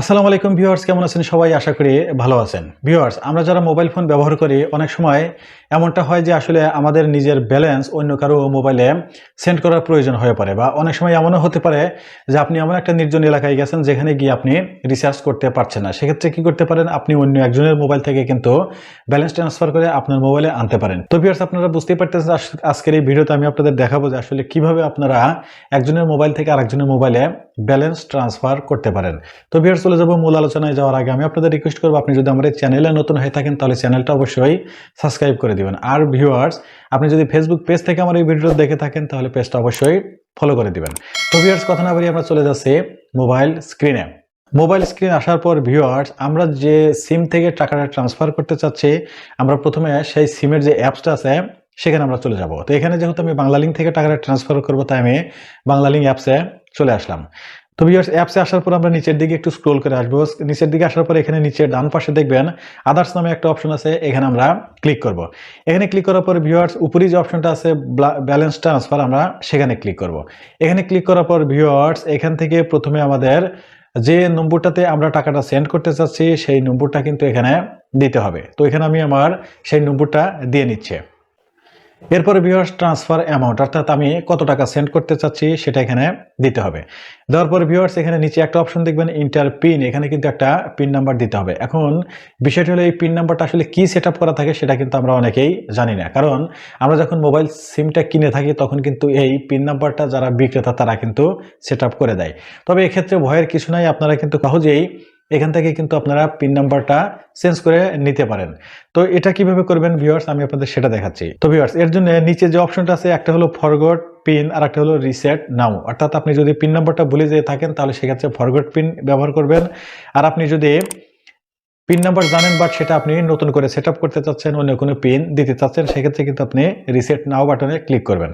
আসসালামু আলাইকুম ভিউয়ার্স, কেমন আছেন সবাই? আশা করি ভালো আছেন। ভিউয়ার্স, আমরা যারা মোবাইল ফোন ব্যবহার করি, অনেক সময় এমনটা হয় যে আসলে আমাদের নিজের ব্যালেন্স অন্য কারও মোবাইলে সেন্ড করার প্রয়োজন হয়ে পড়ে বা অনেক সময় এমনও হতে পারে যে আপনি এমন একটা নির্জন এলাকায় গেছেন যেখানে গিয়ে আপনি রিচার্জ করতে পারছেন না। সেক্ষেত্রে কি করতে পারেন? আপনি অন্য একজনের মোবাইল থেকে কিন্তু ব্যালেন্স ট্রান্সফার করে আপনার মোবাইলে আনতে পারেন। তো ভিউয়ার্স, আপনারা বুঝতেই পারতেছেন আজকের এই ভিডিওতে আমি আপনাদের দেখাবো যে আসলে কীভাবে আপনারা একজনের মোবাইল থেকে আরেকজনের মোবাইলে ব্যালেন্স ট্রান্সফার করতে পারেন। তো ভিউয়ার্স চলে যাব মূল আলোচনায় যাওয়ার আগে আমি আপনাদের রিকোয়েস্ট করব, আপনি যদি এই চ্যানেলে নতুন হয়ে থাকেন তাহলে চ্যানেলটা অবশ্যই সাবস্ক্রাইব করে দিবেন। আর ভিউয়ার্স আপনি যদি ফেসবুক পেজ থেকে আমার এই ভিডিওটা দেখে থাকেন, তাহলে পেজটা অবশ্যই ফলো করে দিবেন। তো ভিউয়ার্স কথা না বাড়িয়ে আমরা চলে যাচ্ছি মোবাইল স্ক্রিনে মোবাইল স্ক্রিন আসার পর ভিউয়ার্স আমরা যে সিম থেকে টাকাটা ট্রান্সফার করতে চাচ্ছি, আমরা প্রথমে সেই সিমের যে অ্যাপসটা আছে, সেখানে আমরা চলে যাব। তো এখানে যেহেতু আমি বাংলা লিঙ্ক থেকে টাকাটা ট্রান্সফার করব, তাই আমি বাংলা লিঙ্ক অ্যাপসে চলে আসলাম। তো ভিউয়ার্স অ্যাপসে আসার পর আমরা নিচের দিকে একটু স্ক্রোল করে আসব। নিচের দিকে আসার পর এখানে নিচে ডান পাশে দেখবেন আদার্স নামে একটা অপশন আছে, এখানে আমরা ক্লিক করব। এখানে ক্লিক করার পর ভিউয়ার্স উপরেই যে অপশনটা আছে ব্যালেন্স ট্রান্সফার আমরা সেখানে ক্লিক করব। এখানে ক্লিক করার পর ভিউয়ার্স এখান থেকে প্রথমে আমাদের যে নম্বরটাতে আমরা টাকাটা সেন্ড করতে চাচ্ছি, সেই নম্বরটা কিন্তু এখানে দিতে হবে। তো এখানে আমি আমার সেই নম্বরটা দিয়ে নিচ্ছে। এরপরে ভিউয়ার্স ট্রান্সফার অ্যামাউন্ট অর্থাৎ আমি কত টাকা সেন্ড করতে চাচ্ছি সেটা এখানে দিতে হবে। দেওয়ার পরে ভিউয়ার্স এখানে নিচে একটা অপশন দেখবেন ইন্টার পিন এখানে কিন্তু একটা পিন নাম্বার দিতে হবে। এখন বিষয়টি হলো, এই পিন নাম্বারটা আসলে কি সেট করা থাকে সেটা কিন্তু আমরা অনেকেই জানি না। কারণ আমরা যখন মোবাইল সিমটা কিনে থাকি, তখন কিন্তু এই পিন নাম্বারটা যারা বিক্রেতা, তারা কিন্তু সেট করে দেয়। তবে এক্ষেত্রে ভয়ের কিছু নাই, আপনারা কিন্তু সহজেই এখান থেকে কিন্তু আপনারা পিন নাম্বারটা চেঞ্জ করে নিতে পারেন। তো এটা কীভাবে করবেন ভিউয়ার্স আমি আপনাদের সেটা দেখাচ্ছি। তো ভিউয়ার্স এর জন্য নিচে যে অপশনটা আছে, একটা হলো ফরগট পিন আর একটা হলো রিসেট নাও অর্থাৎ আপনি যদি পিন নাম্বারটা ভুলে যেয়ে থাকেন, তাহলে সেক্ষেত্রে ফরগট পিন ব্যবহার করবেন। আর আপনি যদি পিন নাম্বার জানেন বাট সেটা আপনি নতুন করে সেট করতে চাচ্ছেন, অন্য কোনো পিন দিতে চাচ্ছেন, সেক্ষেত্রে কিন্তু আপনি রিসেট নাও বাটনে ক্লিক করবেন।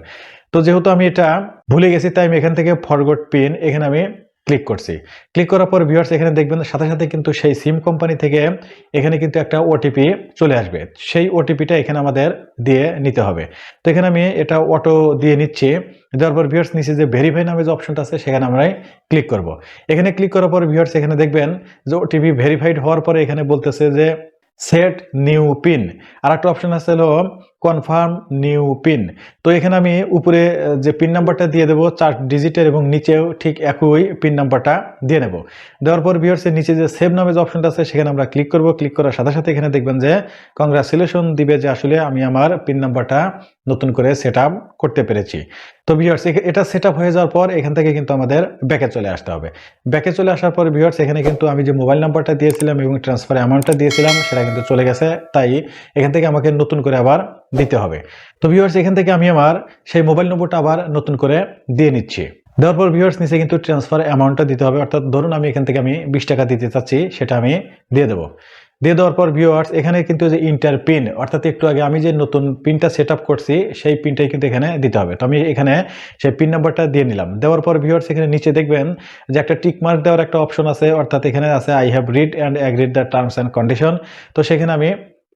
তো যেহেতু আমি এটা ভুলে গেছি, তাই আমি এখান থেকে ফরগট পিন এখানে আমি ক্লিক করছি। ক্লিক করার পর ভিউয়ার্স এখানে দেখবেন সাথে সাথে কিন্তু সেই সিম কোম্পানি থেকে এখানে কিন্তু একটা ওটিপি চলে আসবে। সেই ওটিপিটা এখানে আমাদের দিয়ে নিতে হবে। তো এখানে আমি এটা অটো দিয়ে নিচ্ছি। দেওয়ার পর ভিউয়ার্স নিচে যে ভেরিফাই নামে যে অপশনটা আছে, সেখানে আমরাই ক্লিক করব। এখানে ক্লিক করার পর ভিউয়ার্স এখানে দেখবেন যে ওটিপি ভেরিফাইড হওয়ার পরে এখানে বলতেছে যে সেট নিউ পিন আর একটা অপশন আছে হলো কনফার্ম নিউ পিন। তো এখানে আমি উপরে যে পিন নাম্বারটা দিয়ে দেবো, চার ডিজিটের এবং নিচেও ঠিক একই পিন নাম্বারটা দিয়ে নেব। দেওয়ার পর ভিউয়ার্সের নিচে যে সেভ নামে যে অপশনটা আছে, সেখানে আমরা ক্লিক করব। ক্লিক করার সাথে সাথে এখানে দেখবেন যে কংগ্রাচুলেশন দিবে যে আসলে আমি আমার পিন নাম্বারটা নতুন করে সেট করতে পেরেছি। তো ভিউয়ার্স এটা সেট হয়ে যাওয়ার পর এখান থেকে কিন্তু আমাদের ব্যাকে চলে আসতে হবে। ব্যাকে চলে আসার পর ভিউয়ার্স এখানে কিন্তু আমি যে মোবাইল নাম্বারটা দিয়েছিলাম এবং ট্রান্সফার অ্যামাউন্টটা দিয়েছিলাম, সেটা কিন্তু চলে গেছে। তাই এখান থেকে আমাকে নতুন করে আবার দিতে হবে। তো ভিউয়ার্স এখান থেকে আমি আমার সেই মোবাইল নম্বরটা আবার নতুন করে দিয়ে নিচ্ছি। দেওয়ার পর ভিউয়ার্স নিচে কিন্তু ট্রান্সফার অ্যামাউন্টটা দিতে হবে। অর্থাৎ ধরুন আমি এখান থেকে আমি বিশ টাকা দিতে চাচ্ছি, সেটা আমি দিয়ে দেবো। দিয়ে দেওয়ার পর ভিউয়ার্স এখানে কিন্তু যে ইন্টার পিন অর্থাৎ একটু আগে আমি যে নতুন পিনটা সেট করছি, সেই পিনটাই কিন্তু এখানে দিতে হবে। তো আমি এখানে সেই পিন নাম্বারটা দিয়ে নিলাম। দেওয়ার পর ভিউয়ার্স এখানে নিচে দেখবেন যে একটা টিক মার্ক দেওয়ার একটা অপশন আছে। অর্থাৎ এখানে আছে I have read and agreed the terms and condition তো সেখানে আমি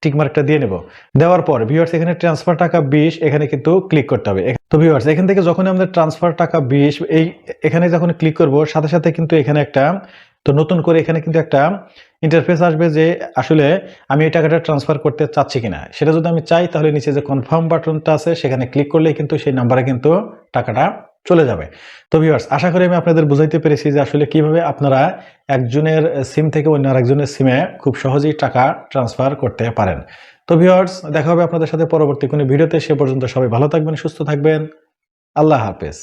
টিক মার্কটা দিয়ে নেব। দেওয়ার পর ভিউয়ার্স এখানে ট্রান্সফার টাকা বিশ, এখানে কিন্তু ক্লিক করতে হবে। তো ভিউয়ার্স এখান থেকে যখন আমাদের ট্রান্সফার টাকা বিশ, এই এখানে যখন ক্লিক করব, সাথে সাথে কিন্তু এখানে একটা, তো নতুন করে এখানে কিন্তু একটা ইন্টারফেস আসবে যে আসলে আমি এই টাকাটা ট্রান্সফার করতে চাচ্ছি কিনা। সেটা যদি আমি চাই, তাহলে নিচে যে কনফার্ম বাটনটা আছে, সেখানে ক্লিক করলেই কিন্তু সেই নাম্বারে কিন্তু টাকাটা চলে যাবে। তো ভিউয়ার্স আশা করি আমি আপনাদের বুঝাইতে পেরেছি যে আসলে কীভাবে আপনারা একজনের সিম থেকে অন্য আরেকজনের সিমে খুব সহজেই টাকা ট্রান্সফার করতে পারেন। তো ভিউয়ার্স দেখা হবে আপনাদের সাথে পরবর্তী কোনো ভিডিওতে সে পর্যন্ত সবাই ভালো থাকবেন, সুস্থ থাকবেন। আল্লাহ হাফেজ।